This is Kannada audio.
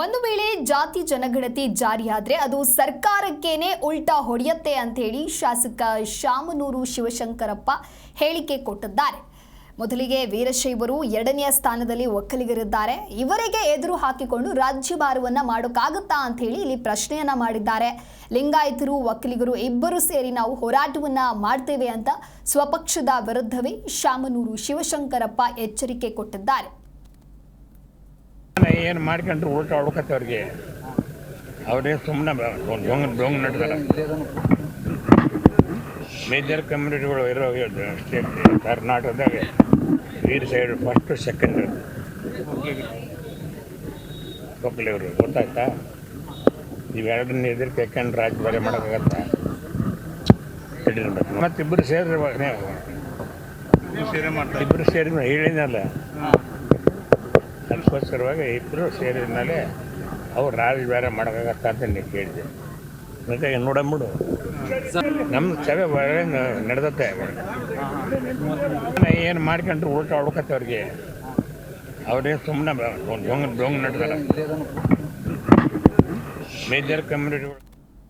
ಒಂದು ವೇಳೆ ಜಾತಿ ಜನಗಣತಿ ಜಾರಿಯಾದರೆ ಅದು ಸರ್ಕಾರಕ್ಕೇನೆ ಉಲ್ಟಾ ಹೊಡೆಯುತ್ತೆ ಅಂತ ಹೇಳಿ ಶಾಸಕ ಶಾಮನೂರು ಶಿವಶಂಕರಪ್ಪ ಹೇಳಿಕೆ ಕೊಟ್ಟಿದ್ದಾರೆ. ಮೊದಲಿಗೆ ವೀರಶೈವರು ಎರಡನೆಯ ಸ್ಥಾನದಲ್ಲಿ ಒಕ್ಕಲಿಗರಿದ್ದಾರೆ. ಇವರಿಗೆ ಎದುರು ಹಾಕಿಕೊಂಡು ರಾಜ್ಯಭಾರವನ್ನ ಮಾಡೋಕ್ಕಾಗುತ್ತಾ ಅಂತ ಹೇಳಿ ಇಲ್ಲಿ ಪ್ರಶ್ನೆಯನ್ನ ಮಾಡಿದ್ದಾರೆ. ಲಿಂಗಾಯತರು, ಒಕ್ಕಲಿಗರು ಇಬ್ಬರು ಸೇರಿ ನಾವು ಹೋರಾಟವನ್ನ ಮಾಡ್ತೇವೆ ಅಂತ ಸ್ವಪಕ್ಷದ ವಿರುದ್ಧವೇ ಶಾಮನೂರು ಶಿವಶಂಕರಪ್ಪ ಎಚ್ಚರಿಕೆ ಕೊಟ್ಟಿದ್ದಾರೆ. ಏನು ಮಾಡ್ಕೊಂಡ್ರು ಉಲ್ಟಾ ಹೊಡ್ಕತ್ತವ್ರಿಗೆ ಅವರೇ ಸುಮ್ಮನೆ ಡೊಂಗ್ ಡೊಂಗ್ ಮೇಜರ್ ಕಮ್ಯುನಿಟಿಗಳು ಇರೋ ಸ್ಟೇಟ್ ಕರ್ನಾಟಕದಾಗ ವೀರ್ ಸೈಡ್ ಫಸ್ಟ್ ಸೆಕೆಂಡ್ ಒಕ್ಕಲಿಗರು ಗೊತ್ತಾಯ್ತಾ? ಇವೆರಡನ್ನ ಎದುರು ಕೆಕ್ಕಂಡು ರಾಜ್ಯ ಬರೀ ಮಾಡೋಕ್ಕಾಗತ್ತ? ಹೇಳಿರ್ಬೇಕು. ಮತ್ತಿಬ್ಬರು ಸೇರಿ ಇಬ್ಬರು ಸೇರಿ ಹೇಳಿದ್ನಲ್ಲ? ಅದಕ್ಕೋಸ್ಕರವಾಗಿ ಇಬ್ಬರು ಸೇರಿದ ಮೇಲೆ ಅವ್ರು ರಾಜ ಬೇರೆ ಮಾಡೋಕ್ಕಾಗತ್ತ ಅಂತ ನೀವು ಕೇಳಿದೆ. ಮತ್ತೆ ನೋಡಂಬಿಡು ನಮ್ಮ ಸಭೆ ಒಳ್ಳೆ ನಡೆದತ್ತೆ. ಏನು ಮಾಡ್ಕೊಂಡ್ರು ಹೊಡ್ಕತ್ತೆ ಅವ್ರಿಗೆ. ಅವ್ರೇನು ಸುಮ್ಮನೆ ಡೊಂಗ್ ಡೊಂಗ್ ನಡೆದಲ್ಲ ಮೇಜರ್ ಕಮ್ಯುನಿಟಿಗಳು